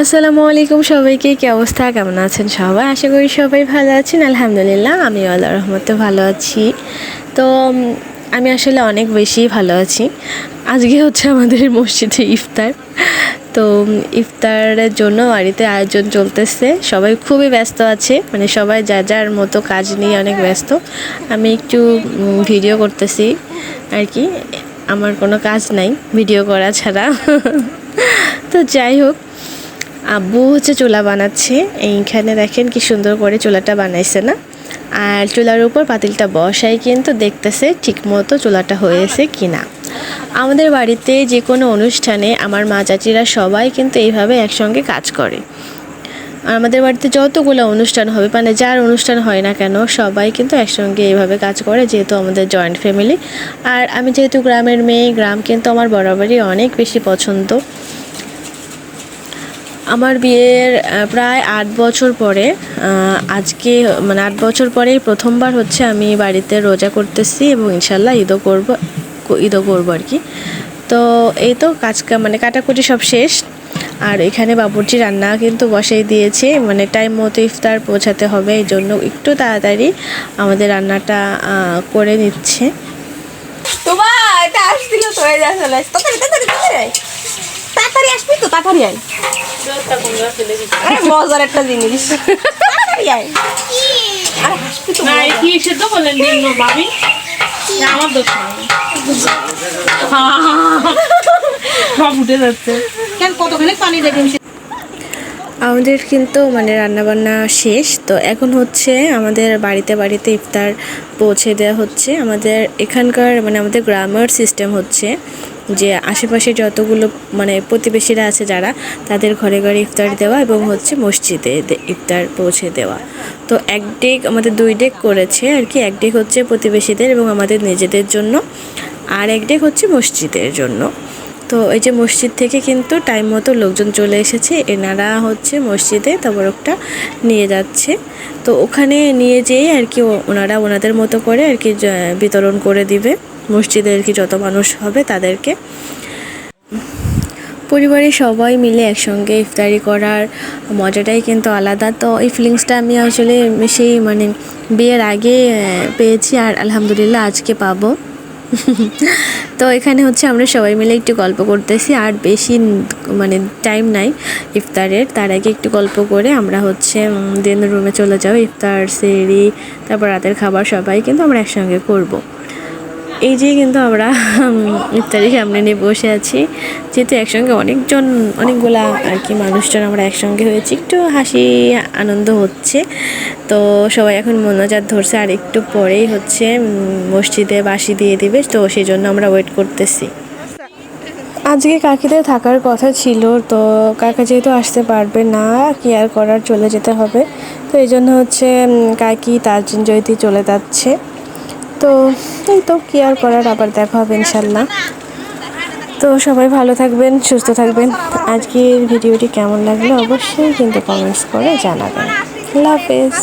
আসসালামু আলাইকুম সবাইকে, কি অবস্থা? কেমন আছেন সবাই? আশা করি সবাই ভালো আছেন। আলহামদুলিল্লাহ আমি আল্লাহ রহমতে ভালো আছি। তো আমি আসলে অনেক বেশি ভালো আছি। আজকে হচ্ছে আমাদের মসজিদে ইফতার। তো ইফতারের জন্য বাড়িতে আয়োজন চলতেছে। সবাই খুবই ব্যস্ত আছে। মানে সবাই যা যার মতো কাজ নিয়ে অনেক ব্যস্ত। আমি একটু ভিডিও করতেছি আর কি। আমার কোনো কাজ নাই, ভিডিও করা ছাড়া। তো যাই হোক আব্বু হচ্ছে চুলা বানাচ্ছে। এইখানে দেখেন কি সুন্দর করে চুলাটা বানাইছে না? আর চুলার উপর পাতিলটা বসাই কিন্তু দেখতেছে ঠিক মতো চুলাটা হয়েছে কি না আমাদের বাড়িতে যে কোনো অনুষ্ঠানে আমার মা চাচিরা সবাই কিন্তু এইভাবে একসঙ্গে কাজ করে। আমাদের বাড়িতে যতগুলো অনুষ্ঠান হবে মানে যার অনুষ্ঠান হয় না কেন, সবাই কিন্তু একসঙ্গে এইভাবে কাজ করে, যেহেতু আমাদের জয়েন্ট ফ্যামিলি আর আমি যেহেতু গ্রামের মেয়ে, গ্রাম কিন্তু আমার বরাবরই অনেক বেশি পছন্দ। আমার বিয়ের প্রায় আট বছর পরে আজকে মানে আট বছর পরেই প্রথমবার হচ্ছে আমি বাড়িতে রোজা করতেছি এবং ইনশাল্লাহ ঈদও করব ঈদও করব আর কি। তো এই তো কাজ মানে কাটাকুটি সব শেষ। আর এখানে বাবুর্চি রান্না কিন্তু বসাই দিয়েছে মানে টাইম মতো ইফতার পৌঁছাতে হবে, এই জন্য একটু তাড়াতাড়ি আমাদের রান্নাটা করে নিচ্ছে। তোমা এটা আসছিল তো, এই যা চলে আসছে। তাড়াতাড়ি তাড়াতাড়ি তাড়াতাড়ি আয়। তাড়াতাড়ি আসবি তো তাড়াতাড়ি আয়। আরে মজার একটা জিনিস। তাড়াতাড়ি আয়। আরে হাসবি তো না কি সেদ্ধ করলেন দিন ভাবি? আমার দোষ সব উঠে যাচ্ছে। কেন কতখানি পানি দেখেন আমাদের কিন্তু মানে রান্নাবান্না শেষ তো এখন হচ্ছে আমাদের বাড়িতে বাড়িতে ইফতার পৌঁছে দেওয়া হচ্ছে। আমাদের এখানকার মানে আমাদের গ্রামের সিস্টেম হচ্ছে। যে আশেপাশে যতগুলো মানে প্রতিবেশীরা আছে যারা, তাদের ঘরে ঘরে ইফতার দেওয়া এবং হচ্ছে মসজিদে ইফতার পৌঁছে দেওয়া। তো এক ডেক আমাদের দুই ডেক করেছে আর কি, এক ডেক হচ্ছে প্রতিবেশীদের এবং আমাদের নিজেদের জন্য আর এক ডেক হচ্ছে মসজিদের জন্য। তো এই যে মসজিদ থেকে কিন্তু টাইম মতো লোকজন চলে এসেছে, এনারা হচ্ছে মসজিদে তবরকটা নিয়ে যাচ্ছে। তো ওখানে নিয়ে যেয়ে আর কি ওনারা ওনাদের মতো করে আর কি বিতরণ করে দিবে। মসজিদে আর কি যত মানুষ হবে তাদেরকে। পরিবারের সবাই মিলে একসঙ্গে ইফতারি করার মজাটাই কিন্তু আলাদা। তো এই ফিলিংসটা আমি আসলে সেই মানে বিয়ের আগে পেয়েছি আর আলহামদুলিল্লাহ আজকে পাবো। তো এখানে হচ্ছে আমরা সবাই মিলে একটু গল্প করতেছি আর বেশি মানে টাইম নাই ইফতারের। তার আগে একটু গল্প করে আমরা হচ্ছে দিন রুমে চলে যাব ইফতার, সেরি, তারপর রাতের খাবার সবাই কিন্তু আমরা একসঙ্গে করব। এই যে কিন্তু আমরা উম, ইফতারির সামনে নিয়ে বসে আছি। যেহেতু একসঙ্গে অনেকজন অনেকগুলা আর কি মানুষজন আমরা একসঙ্গে হয়েছি একটু হাসি আনন্দ হচ্ছে। তো সবাই এখন মনোজাত ধরছে আর একটু পরেই হচ্ছে মসজিদে বাসি দিয়ে দিবে তো সেই জন্য আমরা ওয়েট করতেছি। আজকে কাকিদের থাকার কথা ছিল তো কাকা যেহেতু আসতে পারবে না কি আর করার চলে যেতে হবে। তো এই জন্য হচ্ছে কাকি তাজিন জয়তি চলে যাচ্ছে। তো এই তো কি আর করার, আবার দেখা হবে ইনশাল্লাহ। তো সবাই ভালো থাকবেন, সুস্থ থাকবেন। আজকের ভিডিওটি কেমন লাগল অবশ্যই কিন্তু কমেন্টস করে জানাবেন। আল্লাহ হাফেজ।